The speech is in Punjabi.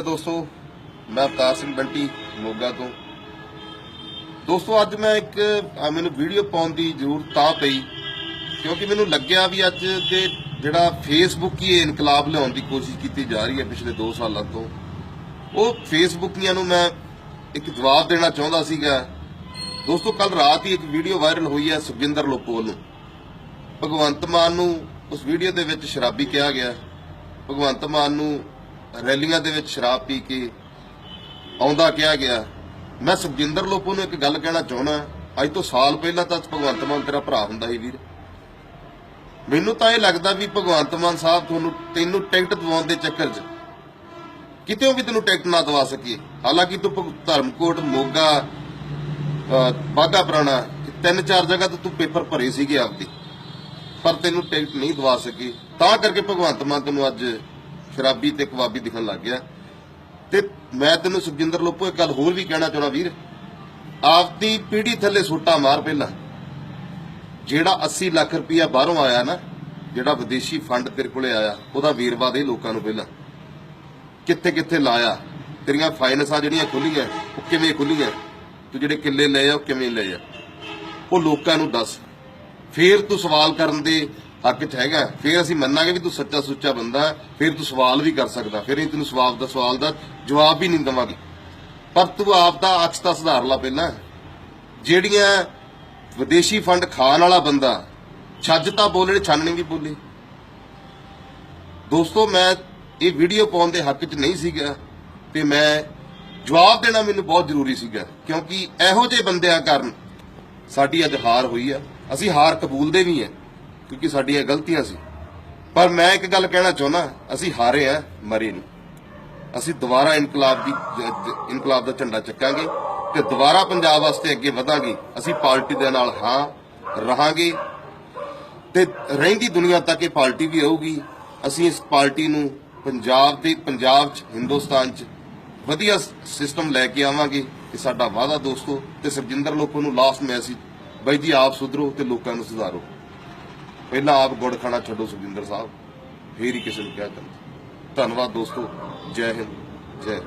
ਦੋਸਤੋ, ਮੈਂ ਅਵਤਾਰ ਸਿੰਘ ਬੰਟੀ, ਮੋਗਾ ਤੋਂ। ਦੋਸਤੋ, ਅੱਜ ਮੈਂ ਇੱਕ ਮੈਨੂੰ ਵੀਡੀਓ ਪਾਉਣ ਦੀ ਜ਼ਰੂਰਤ ਤਾਂ ਪਈ, ਕਿਉਂਕਿ ਮੈਨੂੰ ਲੱਗਿਆ ਵੀ ਅੱਜ ਦੇ ਜਿਹੜਾ ਫੇਸਬੁੱਕ ਹੀ ਇਨਕਲਾਬ ਲਿਆਉਣ ਦੀ ਕੋਸ਼ਿਸ਼ ਕੀਤੀ ਜਾ ਰਹੀ ਹੈ ਪਿਛਲੇ 2 ਸਾਲਾਂ ਤੋਂ। ਉਹ ਫੇਸਬੁੱਕੀਆਂ ਨੂੰ ਮੈਂ ਇੱਕ ਜਵਾਬ ਦੇਣਾ ਚਾਹੁੰਦਾ ਸੀਗਾ। ਦੋਸਤੋ ਕੱਲ ਰਾਤ ਹੀ ਇੱਕ ਵੀਡੀਓ ਵਾਇਰਲ ਹੋਈ ਹੈ ਸੁਖਜਿੰਦਰ ਲੋਪੋਲ ਨੂੰ। ਭਗਵੰਤ ਮਾਨ ਨੂੰ ਉਸ ਵੀਡੀਓ ਦੇ ਵਿੱਚ ਸ਼ਰਾਬੀ ਕਿਹਾ ਗਿਆ। ਭਗਵੰਤ ਮਾਨ ਨੂੰ ਰੈਲੀਆਂ ਦੇ ਵਿੱਚ ਸ਼ਰਾਬ ਪੀ ਕੇ ਆਉਂਦਾ ਕਿਹਾ ਗਿਆ ਮੈਂ ਸੁਖਜਿੰਦਰ ਲੋਪੋ ਨੂੰ ਇੱਕ ਗੱਲ ਕਹਿਣਾ ਚਾਹੁੰਦਾ ਅੱਜ ਤੋਂ ਸਾਲ ਪਹਿਲਾਂ ਤਾਂ ਭਗਵੰਤ ਮਾਨ ਤੇਰਾ ਭਰਾ ਹੁੰਦਾ ਸੀ ਵੀਰ। ਮੈਨੂੰ ਤਾਂ ਇਹ ਲੱਗਦਾ ਵੀ ਭਗਵੰਤ ਮਾਨ ਸਾਹਿਬ ਤੁਹਾਨੂੰ ਤੈਨੂੰ ਟਿਕਟ ਦਵਾਉਣ ਦੇ ਚੱਕਰ 'ਚ। ਕਿਤੇ ਵੀ ਤੈਨੂੰ ਟਿਕਟ ਨਾ ਦਵਾ ਸਕੀਏ। ਹਾਲਾਂਕਿ ਤੂੰ ਧਰਮਕੋਟ ਮੋਗਾ ਅਹ, ਬਾਘਾ ਪੁਰਾਣਾ ਤਿੰਨ ਚਾਰ ਜਗ੍ਹਾ ਤੋਂ ਤੂੰ ਪੇਪਰ ਭਰੇ ਸੀਗੇ ਆਪਦੇ। ਪਰ ਤੈਨੂੰ ਟਿਕਟ ਨਹੀਂ ਦਵਾ ਸਕੀ ਤਾਂ ਕਰਕੇ ਭਗਵੰਤ ਮਾਨ ਤੈਨੂੰ ਅੱਜ ਸ਼ਰਾਬੀ ਤੇ ਕਬਾਬੀ ਦਿਖਣ ਲੱਗ ਗਿਆ। ਤੇ ਮੈਂ ਤੈਨੂੰ ਸੁਖਜਿੰਦਰ ਲੋਪੋ ਇੱਕ ਗੱਲ ਹੋਰ ਵੀ ਕਹਿਣਾ ਚਾਹਣਾ ਵੀਰ। ਆਪਦੀ ਪੀੜੀ ਥੱਲੇ ਸੋਟਾ ਮਾਰ ਪਹਿਲਾਂ। ਜਿਹੜਾ 80 ਲੱਖ ਰੁਪਇਆ ਬਾਹਰੋਂ ਆਇਆ ਨਾ, ਜਿਹੜਾ ਵਿਦੇਸ਼ੀ ਫੰਡ ਤੇਰੇ ਕੋਲੇ ਆਇਆ, ਉਹਦਾ ਵੇਰਵਾ ਦੇ ਲੋਕਾਂ ਨੂੰ ਪਹਿਲਾਂ। ਕਿੱਥੇ ਕਿੱਥੇ ਲਾਇਆ, ਤੇਰੀਆਂ ਫਾਈਨਸਾਂ ਜਿਹੜੀਆਂ ਖੁੱਲੀਆਂ, ਉਹ ਕਿਵੇਂ ਖੁੱਲੀਆਂ, ਤੂੰ ਜਿਹੜੇ ਕਿੱਲੇ ਲਏ ਆ, ਉਹ ਕਿਵੇਂ ਲਏ ਆ? ਉਹ ਲੋਕਾਂ ਨੂੰ ਦੱਸ। ਫੇਰ ਤੂੰ ਸਵਾਲ ਕਰਨ ਦੇ ਹੱਕ 'ਚ ਹੈਗਾ। ਫਿਰ ਅਸੀਂ ਮੰਨਾਂਗੇ ਵੀ ਤੂੰ ਸੱਚਾ ਸੁੱਚਾ ਬੰਦਾ ਫਿਰ ਤੂੰ ਸਵਾਲ ਵੀ ਕਰ ਸਕਦਾ, ਫਿਰ ਅਸੀਂ ਤੈਨੂੰ ਸਵਾਲ ਦਾ ਸਵਾਲ ਦਾ ਜਵਾਬ ਵੀ ਨਹੀਂ ਦਵਾਂਗੇ। ਪਰ ਤੂੰ ਆਪ ਦਾ ਅਕਸ ਤਾਂ ਸੁਧਾਰ ਲਾ ਪਹਿਲਾਂ। ਜਿਹੜੀਆਂ ਵਿਦੇਸ਼ੀ ਫੰਡ ਖਾਣ ਵਾਲਾ ਬੰਦਾ, ਛੱਜ ਤਾਂ ਬੋਲਣੇ ਛਾਨਣੀ ਵੀ ਬੋਲੇ। ਦੋਸਤੋ, ਮੈਂ ਇਹ ਵੀਡੀਓ ਪਾਉਣ ਦੇ ਹੱਕ 'ਚ ਨਹੀਂ ਸੀਗਾ ਤੇ ਮੈਂ ਜਵਾਬ ਦੇਣਾ ਮੈਨੂੰ ਬਹੁਤ ਜ਼ਰੂਰੀ ਸੀਗਾ, ਕਿਉਂਕਿ ਇਹੋ ਜਿਹੇ ਬੰਦਿਆਂ ਕਾਰਨ ਸਾਡੀ ਅੱਜ ਹਾਰ ਹੋਈ ਆ। ਅਸੀਂ ਹਾਰ ਕਬੂਲਦੇ ਵੀ ਆ। ਕਿਉਂਕਿ ਸਾਡੀਆਂ ਗਲਤੀਆਂ ਸੀ। ਪਰ ਮੈਂ ਇੱਕ ਗੱਲ ਕਹਿਣਾ ਚਾਹੁੰਦਾ, ਅਸੀਂ ਹਾਰੇ ਆ, ਮਰੇ ਨਹੀਂ ਅਸੀਂ ਦੁਬਾਰਾ ਇਨਕਲਾਬ ਦੀ ਇਨਕਲਾਬ ਦਾ ਝੰਡਾ ਚੱਕਾਂਗੇ ਤੇ ਦੁਬਾਰਾ ਪੰਜਾਬ ਵਾਸਤੇ ਅੱਗੇ ਵਧਾਂਗੇ। ਅਸੀਂ ਪਾਰਟੀ ਦੇ ਨਾਲ ਹਾਂ, ਰਹਾਂਗੇ ਤੇ ਰਹਿੰਦੀ ਦੁਨੀਆ ਤੱਕ ਇਹ ਪਾਰਟੀ ਵੀ ਰਹੂਗੀ ਅਸੀਂ ਇਸ ਪਾਰਟੀ ਨੂੰ ਪੰਜਾਬ ਦੇ, ਪੰਜਾਬ 'ਚ, ਹਿੰਦੁਸਤਾਨ 'ਚ ਵਧੀਆ ਸਿਸਟਮ ਲੈ ਕੇ ਆਵਾਂਗੇ। ਇਹ ਸਾਡਾ ਵਾਅਦਾ ਦੋਸਤੋ ਤੇ ਸਰਜਿੰਦਰ ਲੋਕੋ ਨੂੰ ਲਾਸਟ ਮੈਸੇਜ। ਬਾਈ ਜੀ, ਆਪ ਸੁਧਰੋ ਤੇ ਲੋਕਾਂ ਨੂੰ ਸੁਧਾਰੋ। ਪਹਿਲਾਂ ਆਪ ਗੁੜ ਖਾਣਾ ਛੱਡੋ ਸੁਖਜਿੰਦਰ ਸਾਹਿਬ, ਫੇਰ ਹੀ ਕਿਸੇ ਨੂੰ ਕਿਹਾ ਦਿੰਦੇ ਧੰਨਵਾਦ ਦੋਸਤੋ, ਜੈ ਹਿੰਦ, ਜੈ